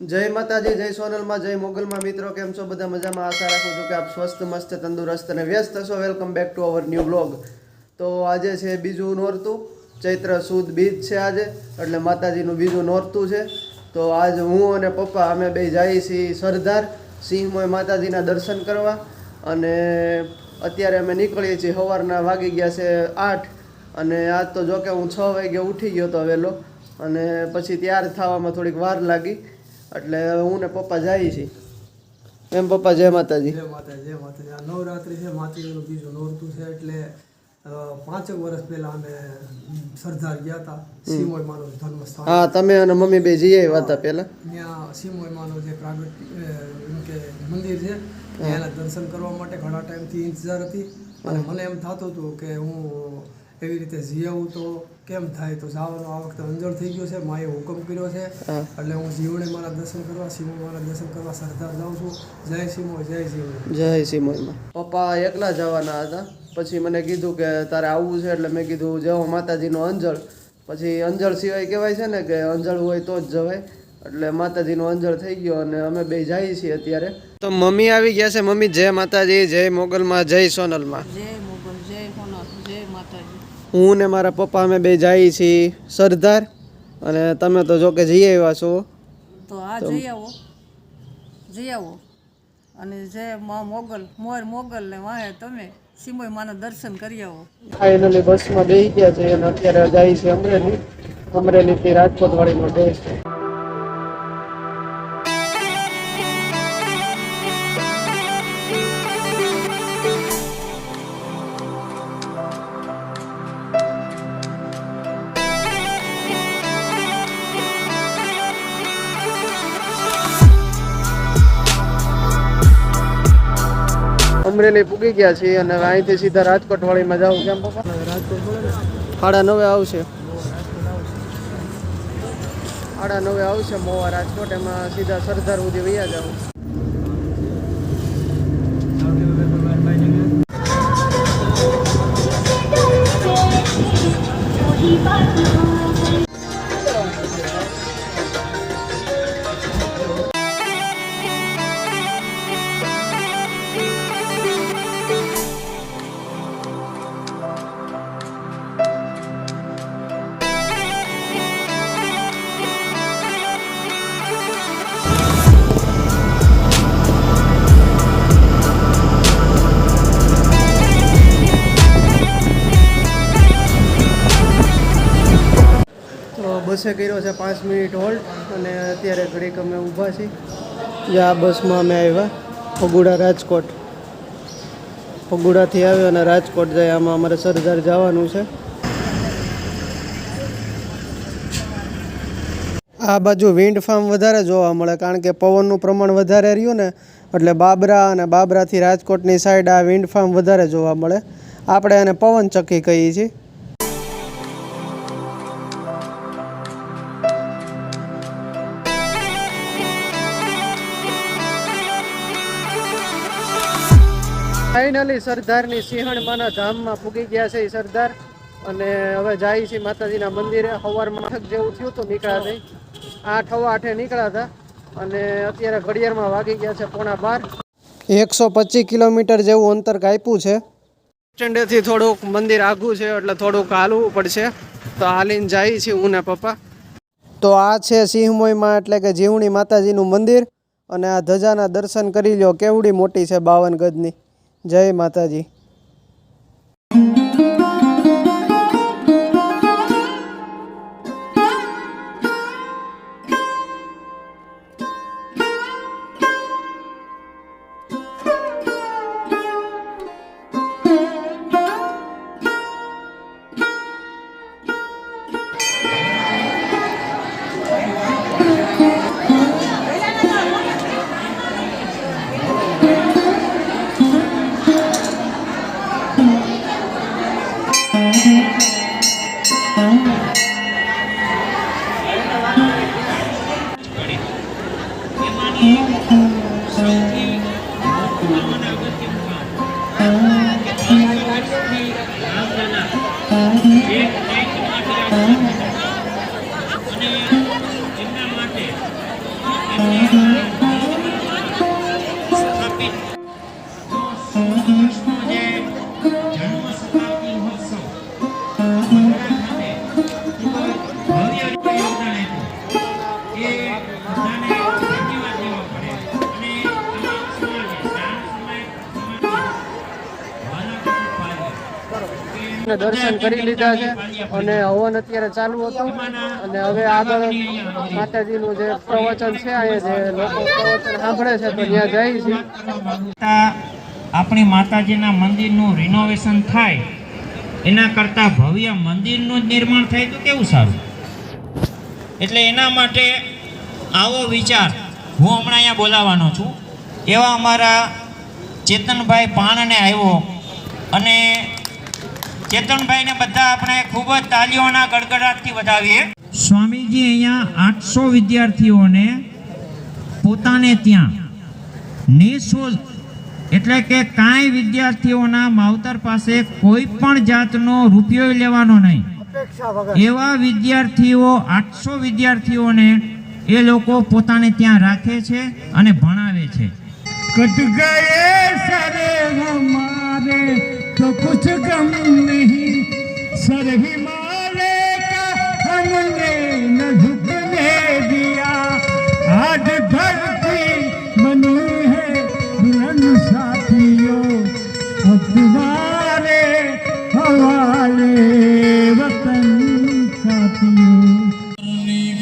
જય માતાજી, જય સોનલમાં, જય મોગલમાં. મિત્રો, કેમ છો? બધા મજામાં? આશા રાખું છું કે આપ સ્વસ્થ, મસ્ત, તંદુરસ્ત અને વ્યસ્ત છો. Welcome back to our new blog તો આજે છે બીજું નોરતું. ચૈત્ર સુદ બીજ છે આજે, એટલે માતાજીનું બીજું નોરતું છે. તો આજ હું અને પપ્પા, અમે બે જઈએ છીએ સરદાર સિંહમોય માતાજીના દર્શન કરવા. અને અત્યારે અમે નીકળીએ છીએ, સવારના વાગી ગયા છે આઠ. અને આજ તો જો કે હું છ વાગે ઉઠી ગયો હતો વહેલો. અને પછી તૈયાર થવામાં થોડીક વાર લાગી. એટલે હું ને પપ્પા જઈએ છીએ. એમ પપ્પા જય માતાજી. જય માતા જય માતાજી. આ નવરાત્રિ છે માતાજીનું બીજું નોરતું છે એટલે પાંચેક વર્ષ પહેલા અમે સરદાર ગયા હતા સિમોય ધર્મ સ્થાન હા તમે અને મમ્મી બે જઈએ આવ્યા હતા પહેલા. ત્યાં સિમોય માનો જે પ્રાગટ કે મંદિર છે એના દર્શન કરવા માટે ઘણા ટાઈમથી ઇંતજાર હતી. અને મને એમ થતું હતું કે હું એવી રીતે જીવું આવું તો કેમ થાય? તો જવાનો આ વખતે અંજળ થઈ ગયો છે માએ હુકમ કર્યો છે. એટલે હું જીવણે મારા દર્શન કરવા શિવ મારા દર્શન કરવા સરદાર જાઉં છું. જય સિમો જય જીવણે જય સિમોયમાં પપ્પા એકલા જવાના હતા. પછી મને કીધું કે તારે આવવું છે એટલે મેં કીધું જવો માતાજીનો અંજળ. પછી અંજળ સિવાય કહેવાય છે ને કે અંજળ હોય તો જ જવાય. એટલે માતાજીનો અંજળ થઈ ગયો અને અમે બે જઈએ છીએ અત્યારે. તો મમ્મી આવી ગયા છે મમ્મી. જય માતાજી જય મોગલમાં જય સોનલમાં જય મોગલ જય હોનર જય માતાજી હું ને મારા પપ્પા અમે બે જઈએ છીએ સરદાર. અને તમે તો જો કે જઈ આવ્યા છો. તો આ જઈ આવો. જઈ આવો. અને જે મા મોગલ મોર મોગલ ને વાહે તમે સિમોય માના દર્શન કરી આવો. ફાઇનલી બસમાં બેસી ગયા છે અને અત્યારે જાય છે અમરેલી. અમરેલીથી રાજકોટ વાળીનો ડેસ અમરેલી પૂગી ગયા છીએ અને અહીંથી સીધા રાજકોટ વાળીમાં જાવ કેમ પપ્પા રાજકોટ સાડા નવે આવશે. સાડા નવે આવશે મોવા રાજકોટ, એમાં સીધા સરદાર સુધી વૈયા જાવ બસે કર્યો છે, પાંચ મિનિટ હોલ્ડ અને અત્યારે ઘડીક અમે ઊભા છીએ. આ બસમાં અમે આવ્યા. ફગુડા રાજકોટ. ફગુડાથી આવ્યો અને રાજકોટ જાય, આમાં અમારે સરદાર જવાનું છે. આ બાજુ વિન્ડ ફાર્મ વધારે જોવા મળે, કારણ કે પવનનું પ્રમાણ વધારે રહ્યું ને, એટલે બાબરા અને બાબરાથી રાજકોટની સાઈડ આ વિન્ડ ફાર્મ વધારે જોવા મળે. આપણે એને પવન ચક્કી કહીએ છીએ. ફાઇનલી સરદારની સિંહણમાના ધામમાં પૂગી ગયા છે સરદાર. અને હવે જાય છે માતાજીના મંદિરે. સવારમાં આઠક જેવું થયું હતું નીકળ્યા નહીં. આઠ હવા આઠે નીકળ્યા હતા. અને અત્યારે ઘડિયાળમાં વાગી ગયા છે પોણા બાર. એકસો પચીસ કિલોમીટર જેવું અંતર કાપ્યું છે. ચંડેથી થોડુંક મંદિર આઘું છે, એટલે થોડુંક હાલવું પડશે. તો હાલીને જાય છે હું ને પપ્પા. તો આ છે સિંહમોયમાં એટલે કે જીવણી માતાજીનું મંદિર. અને આ ધજાના દર્શન કરી લો કેવડી મોટી છે બાવન ગજની. જય માતાજી. અને ને દર્શન કરી લીધા છે અને હવન અત્યારે ચાલુ હતું. અને હવે આગળ માતાજીનું જે પ્રવચન છે અહીંયા જે લોકો સાંભળે છે, તો ત્યાં જાય છે. આપણી માતાજીના મંદિરનું રિનોવેશન થાય, એના કરતાં ભવ્ય મંદિરનું જ નિર્માણ થાય, તો કેવું સારું? એટલે એના માટે આવો વિચાર. હું હમણાં અહીંયા બોલાવવાનો છું. એવા અમારા ચેતનભાઈ પાણને આવ્યો અને ચેતનભાઈને બધા આપણે ખૂબ જ તાલીઓના ગડગડાટથી વધાવીએ. સ્વામીજી અહીંયા આઠસો વિદ્યાર્થીઓને પોતાને ત્યાં નિઃશુલ્ક એટલે કે કાંઈ વિદ્યાર્થીઓના માવતર પાસે કોઈ પણ જાતનો રૂપિયો લેવાનો નહીં. એવા વિદ્યાર્થીઓ આઠસો વિદ્યાર્થીઓને એ લોકો પોતાને ત્યાં રાખે છે અને ભણાવે છે. કટકાએ સરે तो कुछ कम नहीं सर ही मारे का हमने न झुकने दिया आज धरती बनी है बुलंद साथियों अब तुम्हारे हमारे वतन साथियों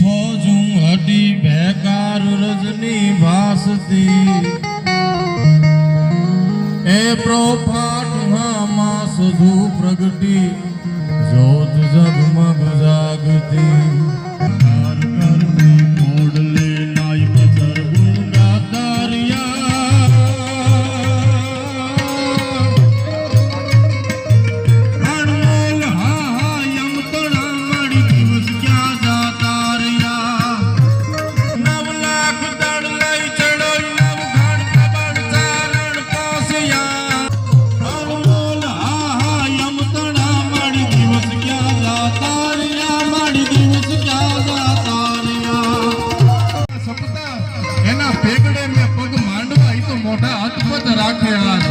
फौजों हटी बेकार रजनी भासती ए प्रोफा સુધુ પ્રગટી જોત જગમગ પેગડે મેં પગ માંડવા એ તો મોઢા હાથપત રાખે આજ.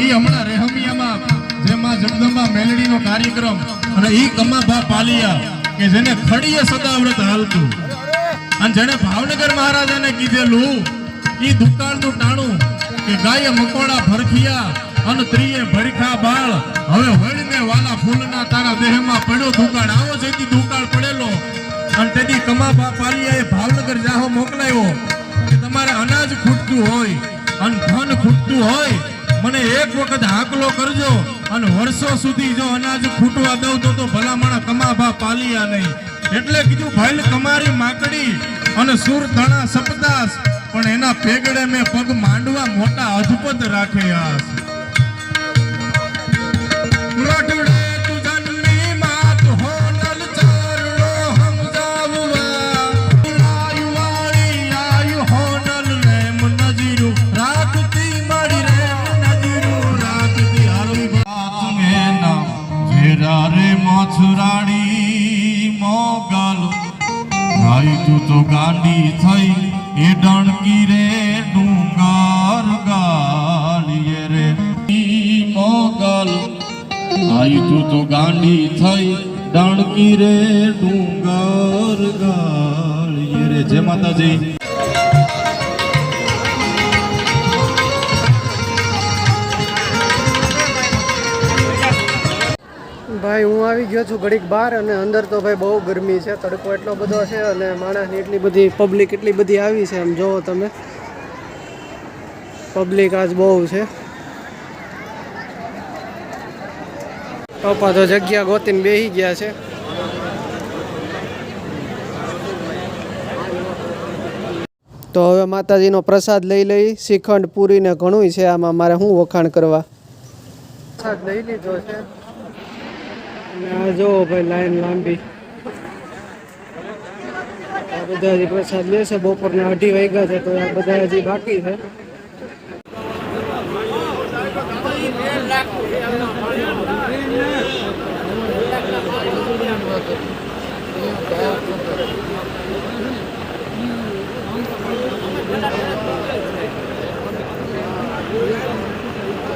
એ હમણાં રેહમિયામાં, જેમાં જગદંબા મેલડીનો કાર્યક્રમ અને એ કમાભા પાલિયા, કે જેને ખડીએ સદાવ્રત હાલતું. અને જેને ભાવનગર મહારાજાને કીધેલું એ દુકાળનું ટાણું, કે ગાયે મકોડા ભરખિયા અને ત્રીએ ભરખા બાળ. હવે વળને વાલા ફૂલના તારા દેહમાં પડ્યો દુકાળ. આવો જેથી દુકાળ પડેલો. અને તેથી કમાભા પાલિયાએ ભાવનગર જાહો મોકલાયો. કે તમારે અનાજ ખૂટતું હોય અને ધન ખૂટતું હોય, મને એક વખત હાકલો કરજો અને વર્ષો સુધી જો અનાજ ખૂટવા દઉં તો તો ભલામણા કમાભા પાલિયા નહીં. એટલે કીધું ભાઈ કમારી માકડી અને સુર તણા સપદાસ પણ એના પેગડે મેં પગ માંડવા મોટા અધપત રાખે આસ રે મથુરાણી મોગલ ભાઈ તું તો ગાંડી થઈ એ ડણકી રે ડુંગર ગાલીએ રે મોગલ આઈ તું તો ગાંડી થઈ ડણકી રે ડુંગર ગાલીએ રે જય માતાજી આવી ગયો છું ઘડીક બહાર અને અંદર તો ભાઈ બહુ ગરમી છે, તડકો એટલો બધો છે અને માણસની એટલી બધી પબ્લિક એટલી બધી આવી છે એમ જોવો તમે. પબ્લિક આજ બહુ છે. પપ્પા તો જગ્યા ગોતીને બેસી ગયા છે. તો હવે માતાજીનો પ્રસાદ લઈ લઈ, શ્રીખંડ પૂરીને ઘણું છે, આમાં મારે શું વખાણ કરવા? પ્રસાદ લઈ લીધો છે. આ જો ભાઈ, લાઈન લાંબી. આ બધા હજી પ્રસાદ લેશે બપોરના અઢી વાગ્યા છે, તો આ બધા હજી બાકી છે.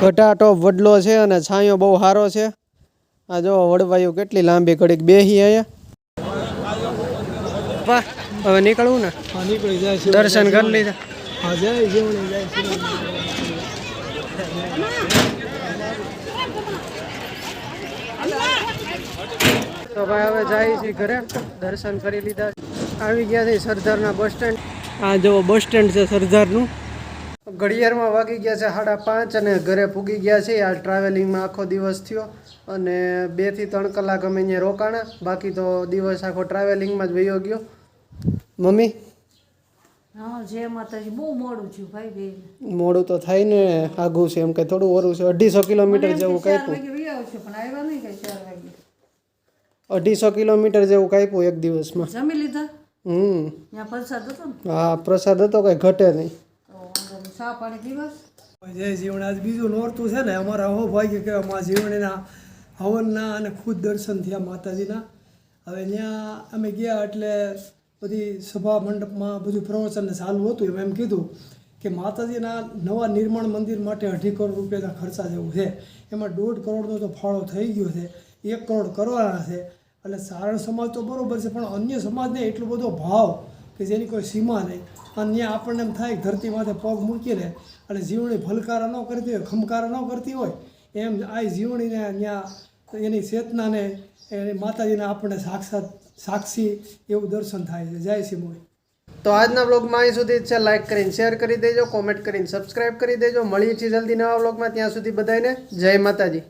ઘટાટો વડલો છે અને છાંયો બહુ સારો છે. આ જો વડવાયું કેટલી લાંબી ઘડીક બેહી અહીંયા. વાહ હવે નીકળવું ને? નીકળી જાય દર્શન કરી લીધા. હા જાય તો ભાઈ હવે જાય છે ઘરે. દર્શન કરી લીધા આવી ગયા છે સરદારના બસ સ્ટેન્ડ. આ જો બસ સ્ટેન્ડ છે સરદારનું. ઘડિયાળમાં વાગી ગયા છે સાડા પાંચ અને ઘરે પૂગી ગયા છે. આ ટ્રાવેલિંગમાં આખો દિવસ થયો અને બેથી ત્રણ કલાક અમે અહીંયા રોકાણા. બાકી તો દિવસ આખો ટ્રાવેલિંગમાં જ વયો ગયો. મમ્મી? હા જય બહુ મોડું થયું ભાઈ મોડું તો થાય ને આઘું છે. એમ કે થોડું ઓરું છે. અઢીસો કિલોમીટર જેવું કાપ્યું. અઢીસો કિલોમીટર જેવું કાપ્યું એક દિવસમાં. જમી લીધા? હમ. પ્રસાદ હતો હા પ્રસાદ હતો કઈ ઘટે નહીં. વાંધો પાણી દિવસ જય જીવન. આજ બીજું નોરતું છે ને, અમારા હો ભાગ્ય કે મા જીવણીના હવનના અને ખુદ દર્શન થયા માતાજીના. હવે ત્યાં અમે ગયા એટલે બધી સભા મંડપમાં બધું પ્રવચન ચાલુ હતું. એમ એમ કીધું કે માતાજીના નવા નિર્માણ મંદિર માટે અઢી કરોડ રૂપિયાના ખર્ચા જેવું છે. એમાં દોઢ કરોડનો તો ફાળો થઈ ગયો છે. એક કરોડ કરવાના છે. એટલે સારણ સમાજ તો બરાબર છે, પણ અન્ય સમાજને એટલો બધો ભાવ કે જેની કોઈ સીમા નહીં. અને ત્યાં આપણને એમ થાય ધરતી માથે પગ મૂકીને અને જીવણી ભલકારા ન કરતી હોય, ખમકારા ન કરતી હોય, એમ આ જીવણીને ત્યાં એની ચેતનાને, એની માતાજીને આપણને સાક્ષાત, સાક્ષી એવું દર્શન થાય છે. જય સિમોય તો આજના બ્લોગમાં અહીં સુધી છે. લાઇક કરીને શેર કરી દેજો કોમેન્ટ કરીને સબસ્ક્રાઇબ કરી દેજો. મળીએ છીએ જલ્દી નવા બ્લોગમાં ત્યાં સુધી બધાને જય માતાજી.